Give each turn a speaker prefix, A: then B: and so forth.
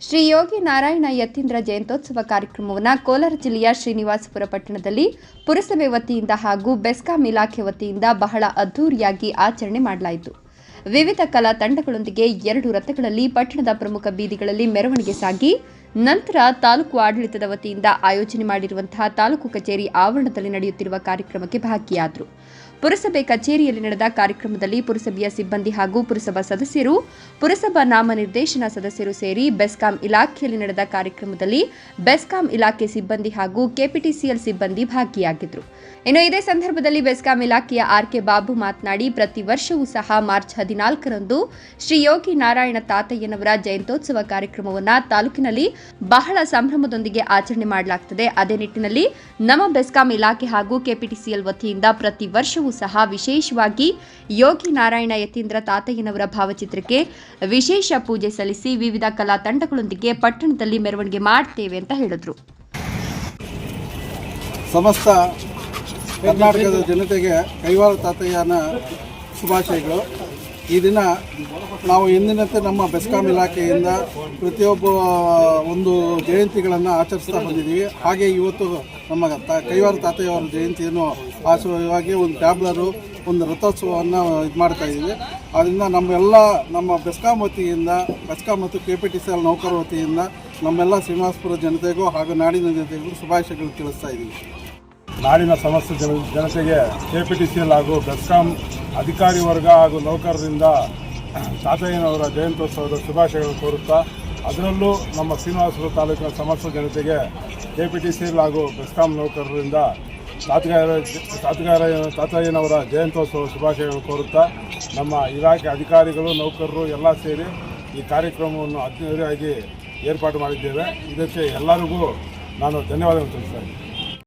A: ಶ್ರೀ ಯೋಗಿ ನಾರಾಯಣ ಯತೀಂದ್ರ ಜಯಂತ್ಯೋತ್ಸವ ಕಾರ್ಯಕ್ರಮವನ್ನು ಕೋಲಾರ ಜಿಲ್ಲೆಯ ಶ್ರೀನಿವಾಸಪುರ ಪಟ್ಟಣದಲ್ಲಿ ಪುರಸಭೆ ವತಿಯಿಂದ ಹಾಗೂ ಬೆಸ್ಕಾಂ ಇಲಾಖೆ ವತಿಯಿಂದ ಬಹಳ ಅದ್ದೂರಿಯಾಗಿ ಆಚರಣೆ ಮಾಡಲಾಯಿತು. ವಿವಿಧ ಕಲಾ ತಂಡಗಳೊಂದಿಗೆ ಎರಡು ರಥಗಳಲ್ಲಿ ಪಟ್ಟಣದ ಪ್ರಮುಖ ಬೀದಿಗಳಲ್ಲಿ ಮೆರವಣಿಗೆ ಸಾಗಿ, ನಂತರ ತಾಲೂಕು ಆಡಳಿತದ ವತಿಯಿಂದ ಆಯೋಜನೆ ಮಾಡಿರುವಂತಹ ತಾಲೂಕು ಕಚೇರಿ ಆವರಣದಲ್ಲಿ ನಡೆಯುತ್ತಿರುವ ಕಾರ್ಯಕ್ರಮಕ್ಕೆ ಭಾಗಿಯಾದರು. ಪುರಸಭೆ ಕಚೇರಿಯಲ್ಲಿ ನಡೆದ ಕಾರ್ಯಕ್ರಮದಲ್ಲಿ ಪುರಸಭೆಯ ಸಿಬ್ಬಂದಿ ಹಾಗೂ ಪುರಸಭಾ ಸದಸ್ಯರು, ಪುರಸಭಾ ನಾಮನಿರ್ದೇಶನ ಸದಸ್ಯರು ಸೇರಿ ಬೆಸ್ಕಾಂ ಇಲಾಖೆಯಲ್ಲಿ ನಡೆದ ಕಾರ್ಯಕ್ರಮದಲ್ಲಿ ಬೆಸ್ಕಾಂ ಇಲಾಖೆ ಸಿಬ್ಬಂದಿ ಹಾಗೂ ಕೆಪಿಟಿಸಿಎಲ್ ಸಿಬ್ಬಂದಿ ಭಾಗಿಯಾಗಿದ್ದರು ಇನ್ನು ಇದೇ ಸಂದರ್ಭದಲ್ಲಿ ಬೆಸ್ಕಾಂ ಇಲಾಖೆಯ ಆರ್ ಕೆ ಬಾಬು ಮಾತನಾಡಿ, ಪ್ರತಿ ವರ್ಷವೂ ಸಹ ಮಾರ್ಚ್ ಹದಿನಾಲ್ಕರಂದು ಶ್ರೀ ಯೋಗಿ ನಾರಾಯಣ ತಾತಯ್ಯನವರ ಜಯಂತ್ಯೋತ್ಸವ ಕಾರ್ಯಕ್ರಮವನ್ನು ತಾಲೂಕಿನಲ್ಲಿ ಬಹಳ ಸಂಭ್ರಮದೊಂದಿಗೆ ಆಚರಣೆ ಮಾಡಲಾಗುತ್ತದೆ ಅದೇ ನಿಟ್ಟಿನಲ್ಲಿ ನಮ್ಮ ಬೆಸ್ಕಾಂ ಇಲಾಖೆ ಹಾಗೂ ಕೆಪಿಟಿಸಿಎಲ್ ವತಿಯಿಂದ ಪ್ರತಿ ವರ್ಷವೂ ಸಹ ವಿಶೇಷವಾಗಿ ಯೋಗಿ ನಾರಾಯಣ ಯತೀಂದ್ರ ತಾತಯ್ಯನವರ ಭಾವಚಿತ್ರಕ್ಕೆ ವಿಶೇಷ ಪೂಜೆ ಸಲ್ಲಿಸಿ ವಿವಿಧ ಕಲಾ ತಂಡಗಳೊಂದಿಗೆ ಪಟ್ಟಣದಲ್ಲಿ ಮೆರವಣಿಗೆ ಮಾಡ್ತೇವೆ ಅಂತ ಹೇಳಿದ್ರು.
B: ಸಮಸ್ತ ಕರ್ನಾಟಕದ ಜನತೆಗೆ ಕೈವಾರ ತಾತಯ್ಯನ ಶುಭಾಶಯಗಳು. ಈ ದಿನ ನಾವು ಎಂದಿನಂತೆ ನಮ್ಮ ಬೆಸ್ಕಾಂ ಇಲಾಖೆಯಿಂದ ಪ್ರತಿಯೊಬ್ಬ ಒಂದು ಜಯಂತಿಗಳನ್ನು ಆಚರಿಸ್ತಾ ಬಂದಿದ್ದೀವಿ. ಹಾಗೆ ಇವತ್ತು ನಮ್ಮ ತ, ಕೈವಾರ ತಾತಯ್ಯವರ ಜಯಂತಿಯನ್ನು ಆಚರಣೆಯಾಗಿ ಒಂದು ಟ್ಯಾಬ್ಲರು, ಒಂದು ರಥೋತ್ಸವವನ್ನು ಇದು ಮಾಡ್ತಾ ಇದ್ದೀವಿ. ಅದರಿಂದ ನಮ್ಮೆಲ್ಲ ನಮ್ಮ ಬೆಸ್ಕಾಂ ವತಿಯಿಂದ, ಬೆಸ್ಕಾಂ ಮತ್ತು K P T C L ನೌಕರ ವತಿಯಿಂದ ನಮ್ಮೆಲ್ಲ ಶ್ರೀನಿವಾಸಪುರ ಜನತೆಗೂ ಹಾಗೂ ನಾಡಿನ ಜನತೆಗೂ ಶುಭಾಶಯಗಳು ತಿಳಿಸ್ತಾ ಇದ್ದೀವಿ.
C: ನಾಡಿನ ಸಮಸ್ತ ಜನ ಜನತೆಗೆ ಕೆ ಪಿ ಟಿ ಹಾಗೂ ಬೆಸ್ಕಾಂ ಅಧಿಕಾರಿ ವರ್ಗ ಹಾಗೂ ನೌಕರರಿಂದ ತಾತಯ್ಯನವರ ಜಯಂತ್ಯೋತ್ಸವದ ಶುಭಾಶಯಗಳು ಕೋರುತ್ತಾ, ಅದರಲ್ಲೂ ನಮ್ಮ ಶ್ರೀನಿವಾಸಪುರ ತಾಲೂಕಿನ ಸಮಸ್ತ ಜನತೆಗೆ ಕೆ ಪಿ ಟಿ ಹಾಗೂ ಬೆಸ್ಕಾಂ ನೌಕರರಿಂದ ತಾತಗಾರ ತಾತಗಾರ ತಾತಯ್ಯನವರ ಜಯಂತ್ಯೋತ್ಸವ ಶುಭಾಶಯಗಳು ಕೋರುತ್ತಾ, ನಮ್ಮ ಇಲಾಖೆ ಅಧಿಕಾರಿಗಳು, ನೌಕರರು ಎಲ್ಲ ಸೇರಿ ಈ ಕಾರ್ಯಕ್ರಮವನ್ನು ಅದ್ದೂರಿಯಾಗಿ ಏರ್ಪಾಡು ಮಾಡಿದ್ದೇವೆ. ಇದಕ್ಕೆ ಎಲ್ಲರಿಗೂ ನಾನು ಧನ್ಯವಾದಗಳು ತಿಳಿಸ್ತಾ ಇದ್ದೀನಿ.